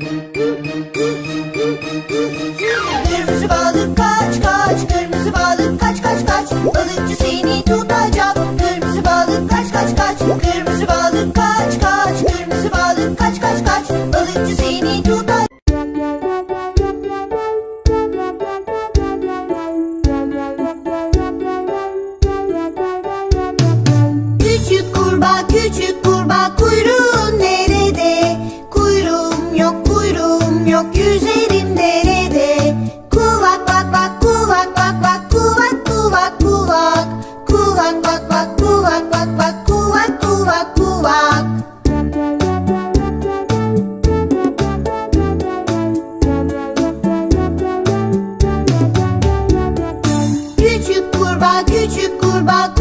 Kırmızı balık kaç kaç Kırmızı balık kaç kaç kaç. Balıkçı seni tutacak. Kırmızı balık kaç kaç kaç Kırmızı va